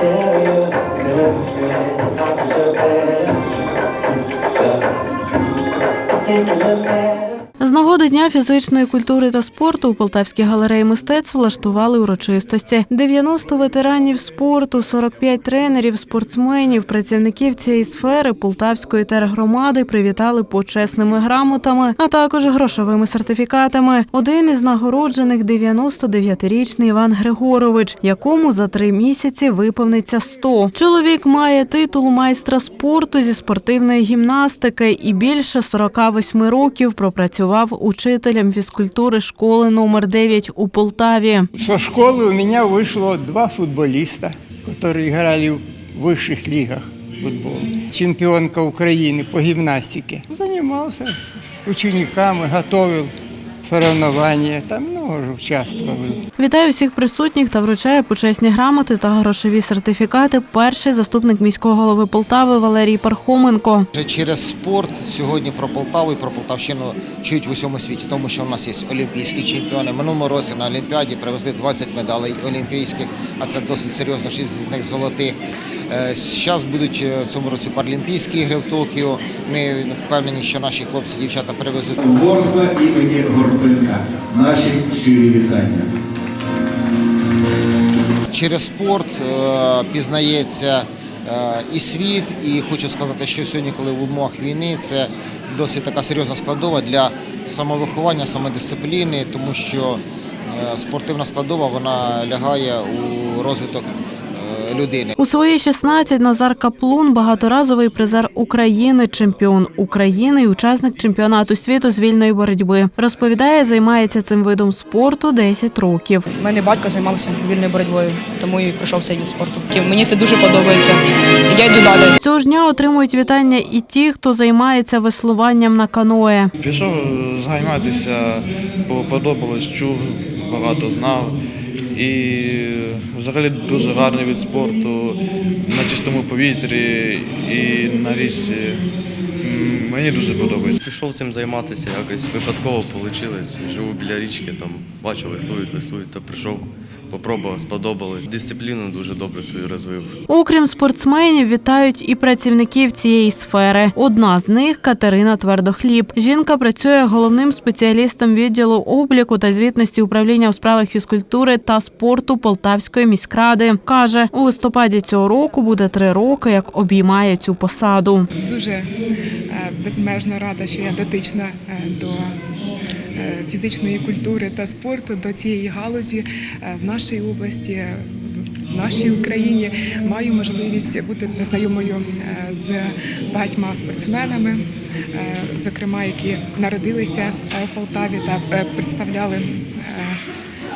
Take a look нагоди Дня фізичної культури та спорту у Полтавській галереї мистецтв влаштували урочистості. 90 ветеранів спорту, 45 тренерів, спортсменів, працівників цієї сфери Полтавської тергромади привітали почесними грамотами, а також грошовими сертифікатами. Один із нагороджених 99-річний Іван Григорович, якому за три місяці виповниться 100. Чоловік має титул майстра спорту зі спортивної гімнастики і більше 48 років пропрацював учителем фізкультури школи номер 9 у Полтаві. Со школы у меня вышло два футболиста, которые играли в высших лигах футбола. Чемпионка Украины по гимнастике. Занимался с учениками, готовил соревнования. Там много участвовал. Вітаю всіх присутніх та вручає почесні грамоти та грошові сертифікати. Перший заступник міського голови Полтави Валерій Пархоменко. Вже через спорт сьогодні про Полтаву і про Полтавщину чують в усьому світі, тому що в нас є олімпійські чемпіони. Минулому році на Олімпіаді привезли 20 медалей олімпійських, а це досить серйозно, 6 з них золотих. Зараз будуть е, в цьому році паралімпійські ігри в Токіо. Ми впевнені, що наші хлопці дівчата привезуть Ворскла імені Горбенка. Наші щирі вітання. через спорт е, пізнається е, і світ. І хочу сказати, що сьогодні, коли в умовах війни, це досить така серйозна складова для самовиховання, самодисципліни, тому що е, спортивна складова вона лягає у розвиток людини. У свої 16 Назар Каплун багаторазовий призер України, чемпіон України і учасник чемпіонату світу з вільної боротьби. Розповідає, займається цим видом спорту 10 років. У мене батько займався вільною боротьбою, тому і прийшов цей від спорту. Мені це дуже подобається. Я йду далі. Цього ж дня отримують вітання і ті, хто займається веслуванням на каное. Пішов займатися, бо подобалось, чув, багато знав. І взагалі дуже гарний від спорту на чистому повітрі і на річці. Мені дуже подобається. Пішов цим займатися якось випадково вийшло. Живу біля річки, там бачу, веслують, веслують, то прийшов, попробував, сподобалось. Дисципліну дуже добре свою розвив. Окрім спортсменів, вітають і працівників цієї сфери. Одна з них Катерина Твердохліб. Жінка працює головним спеціалістом відділу обліку та звітності управління у справах фізкультури та спорту Полтавської міськради. каже, у листопаді цього року буде три роки, як обіймає цю посаду. дуже е, безмежно рада, що я дотична е, до фізичної культури та спорту, до цієї галузі е, в нашій області. В нашій Україні маю можливість бути знайомою е, з багатьма спортсменами, е, зокрема, які народилися е, в Полтаві та е, представляли е,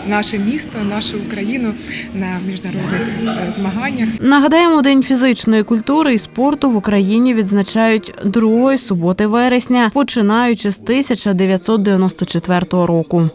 наше місто, нашу Україну на міжнародних е, змаганнях. Нагадаємо, День фізичної культури і спорту в Україні відзначають другої суботи вересня, починаючи з 1994 року.